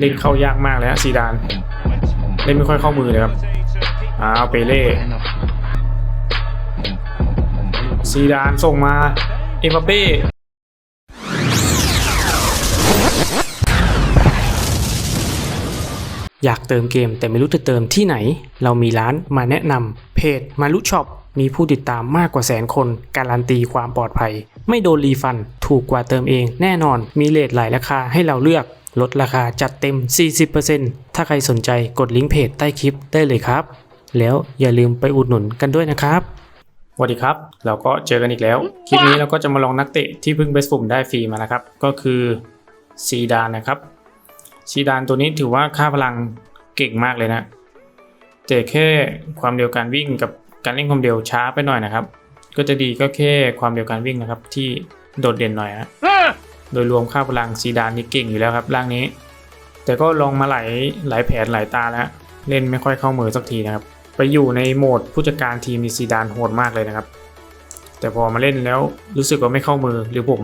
เล่นเข้ายากมากเลยฮะซีดานเล่นไม่ค่อยเข้ามือเลยครับอ้าวเปเล่ซีดานส่งมาเอ็มบัปเป้อยากเติมเกมแต่ไม่รู้จะเติมที่ไหน เรามีร้านมาแนะนำเพจมารุช็อปมีผู้ติดตามมากกว่าแสนคน การันตีความปลอดภัย ไม่โดนรีฟัน ถูกกว่าเติมเองแน่นอนมีเลทหลายราคาให้เราเลือก ลดราคาจัดเต็ม 40%ถ้าใครสนใจกดลิงก์เพจใต้คลิปได้เลยครับ แล้วอย่าลืมไปอุดหนุนกันด้วยนะครับสวัสดีครับ เราก็เจอกันอีกแล้ว คลิปนี้เราก็จะมาลองนักเตะที่เพิ่งเบสปุ่มได้ฟรีมานะครับ ก็คือซีดานนะครับ ซีดานตัวนี้ถือว่าค่าพลังเก่งมากเลยนะ แต่แค่ความเร็วการวิ่งกับการเล่นความเร็วช้าไปหน่อยนะครับ ก็จะดีก็แค่ความเร็วการวิ่งนะครับที่โดดเด่นหน่อยนะ โดยรวมค่าพลังซีดานนี่เก่งอยู่แล้วครับร่างนี้ แต่ก็ลองมาหลายหลายแผนหลายตาแล้วเล่นไม่ค่อยเข้ามือสักทีนะครับ ไปอยู่ในโหมดผู้จัดการทีมมีซีดานโหดมากเลยนะครับ แต่พอมาเล่นแล้วรู้สึกว่าไม่เข้ามือหรือผม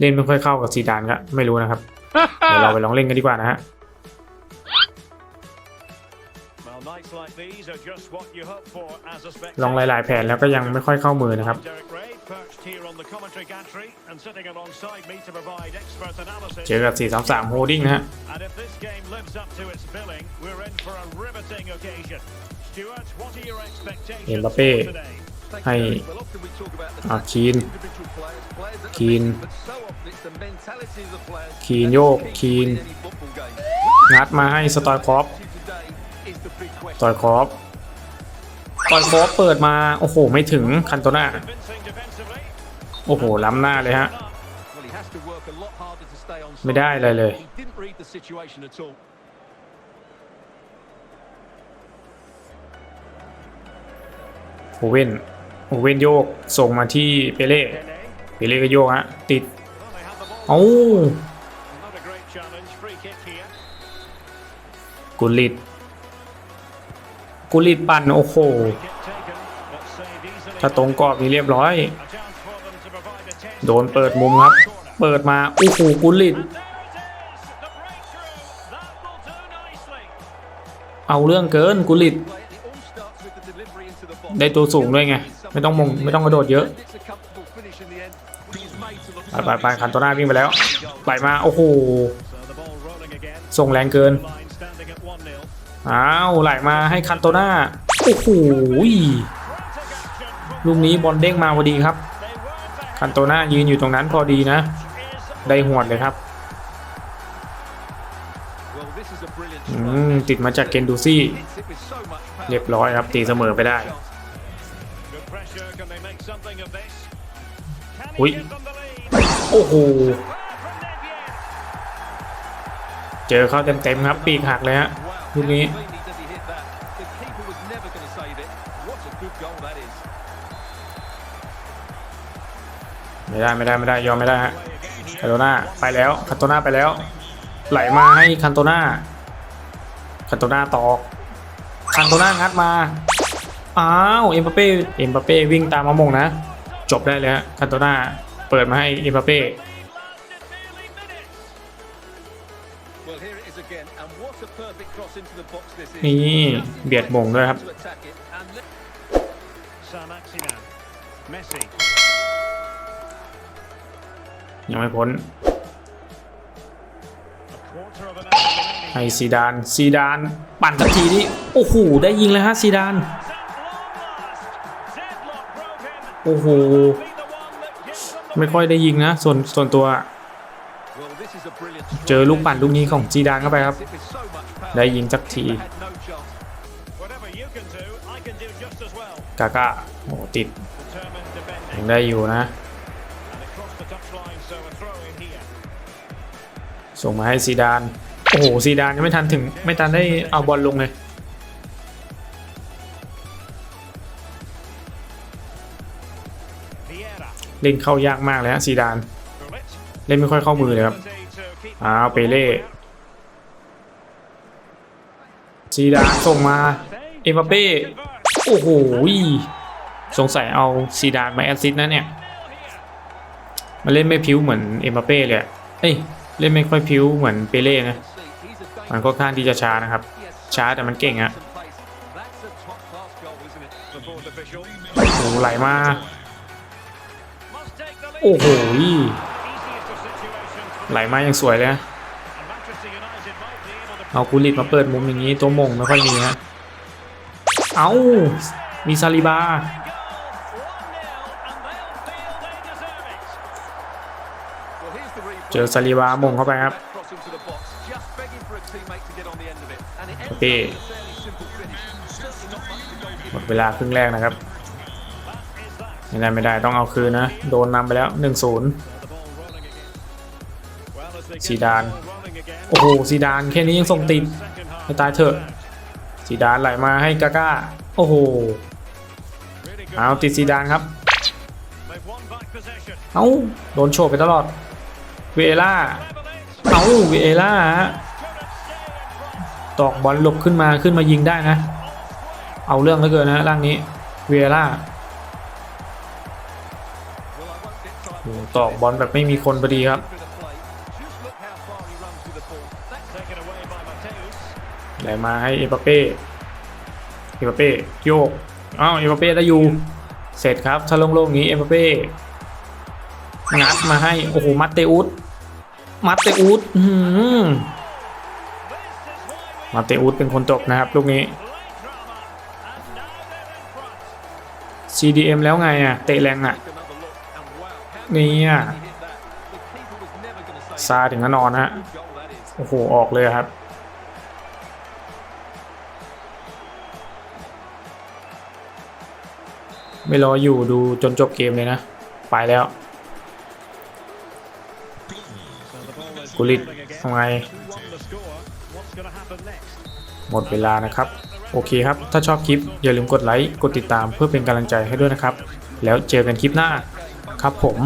เล่นไม่ค่อยเข้ากับซีดานก็ไม่รู้นะครับเดี๋ยวเราไปลองเล่นกันดีกว่านะฮะ ลองหลาย ๆ แผนแล้วก็ยังไม่ค่อยเข้ามือนะครับ Derek Ray perched here on the commentary gantry and sitting alongside me to provide expert analysis. เจอกับ433โฮดิ้งนะฮะ And if this game lives up to its billing, we're in for a riveting occasion. Stuart, what are your expectations for Mbappe. today? ให้อาคีน คีน คีนโยก คีน งัดมาให้สตอยคอฟสตอยคอฟสตอยคอฟเปิดมา โอ้โห ไม่ถึงคันโตนา Convincing defensively. โอ้โห ล้ำหน้าเลยฮะ Well, he has to work a lot harder to stay on ไม่ได้อะไรเลย He didn't read the situation at all. โอเว่น โอเว่นโยก ส่งมาที่เปเล่ เปเล่ก็โยกฮะ ติด Well, they have the ball. เอ้า Not a great challenge. Free kick here. กุลิตกุลิตปั่น โอ้โห ถ้าตรงกรอบนี่เรียบร้อย โดนเปิดมุมครับ เปิดมาอู้หูกุลิดเอาเรื่องเกินกุลิดได้ตัวสูงด้วยไง ไม่ต้องมงไม่ต้องกระโดดเยอะไปไปไปคันตัวหน้าวิ่งไปแล้วไหลมาโอ้โหส่งแรงเกินอ้าวไหลมาให้คันตัวหน้าโอ้โห ลูกนี้บอลเด้งมาพอดีครับ คันโตน่ายืนอยู่ตรงนั้นพอดีนะ ได้หวดเลยครับติดมาจากเกนดูซี่ เรียบร้อยครับตีเสมอไปได้ อุ้ย โอ้โห เจอเข้าเต็มๆครับ ปีกหักเลยฮะลูกนี้ ไม่ได้ไม่ได้ไม่ได้ยอมไม่ได้ฮะคันโตหน้าไปแล้วคันโตหน้าไปแล้ว ไหลมาให้คันโตหน้าคันโตหน้าตอกคันโตหน้างัดมาอ้าวเอ็มบัปเป้เอ็มบัปเป้วิ่งตามมามงนะจบได้เลยฮะคันโตหน้าเปิดมาให้เอ็มบัปเป้ Landed nearly minutes. Well, here it is again, and what a perfect cross into the box this is. นี่เบียดมงด้วยครับ ยังไม่พ้น A quarter of an hour remaining. ให้ซีดานซีดานปั่นสักทีนี้โอ้โหได้ยิงเลยฮะซีดาน At long last. Deadlock broken. โอ้โห Be the one that gives them the ไม่ค่อยได้ยิงนะส่วนส่วนตัว Well, this is a brilliant เจอลูกปั่นลูกนี้ของซีดานเข้าไปครับ Hit with so much power. ได้ยิงสักที Keeper had no chance. Whatever you can do, I can do just as well. กาก้าโอ้โหติด Determined defending. ยังได้อยู่นะ ส่งมาให้ซีดาน โอ้โหซีดานยังไม่ทันถึง ไม่ทันได้เอาบอลลงเลยเล่นเข้ายากมากเลยฮะซีดาน เล่นไม่ค่อยเข้ามือเลยครับอ้าวเปเล่ซีดานส่งมาเอมบัปเป้โอ้โหสงสัยเอาซีดานมาแอสซิสต์นะเนี่ยมันเล่นไม่พิ้วเหมือนเอมบัปเป้เลยเอ้ย เล่นไม่ค่อยพิ้วเหมือนเปเล่นะมันก็ข้างที่จะช้านะครับ ช้าแต่มันเก่งอะโอ้โไหลมา โอ้โหไหลมาอย่างสวยเลยนะเอาคูลิตมาเปิดมุมอย่างนี้ตัวมงไม่ค่อยมีฮะเอามีซาลิบา เจอซาลิบามงเข้าไปครับ Cross into the box, just begging for a teammate to get on the end of it. And it ends up เป้ with a fairly simple finish. Certainly not much to go หมดเวลาครึ่งแรกนะครับไม่ได้ไม่ได้ต้องเอาคืนนะ โดนนำไปแล้ว 1-0 The ball rolling again. Well, as they get the Zidane. ball rolling again. โอ้โหซีดานแค่นี้ยังส่งติด Second half ให้ตายเถอะซีดานไหลมาให้กาก้า โอ้โห really good. เอาติดซีดานครับ They've won back possession. เอาโดนโฉบไปตลอด เวล่าเอาเวล่าตอกบอลหลบขึ้นมาขึ้นมายิงได้นะ เอาเรื่องเหลือเกินนะร่างนี้เวล่าโอ้ตอกบอลแบบไม่มีคนพอดีครับ bit of play. Just look how far he runs with the ball. That's Taken away by Mateus. ไหลมาให้เอปาเป้ เอปาเป้โยก อ้าว เอปาเป้ได้อยู่ เสร็จครับถ้าโล่งๆอย่างนี้เอปาเป้ งัดมาให้ โอ้โห มัตเตอุสมัตเตอุสมัตเตอุสเป็นคนจบนะครับ ลูกนี้ CDM แล้วไงอะ เตะแรงอะ นี่อะซาถึงก็นอนฮะ โอ้โห ออกเลยครับไม่รออยู่ดูจนจบเกมเลยนะ ไปแล้ว กุลิตทำไงหมดเวลานะครับ โอเคครับ ถ้าชอบคลิป อย่าลืมกดไลค์ กดติดตามเพื่อเป็นกำลังใจให้ด้วยนะครับ แล้วเจอกันคลิปหน้าครับผม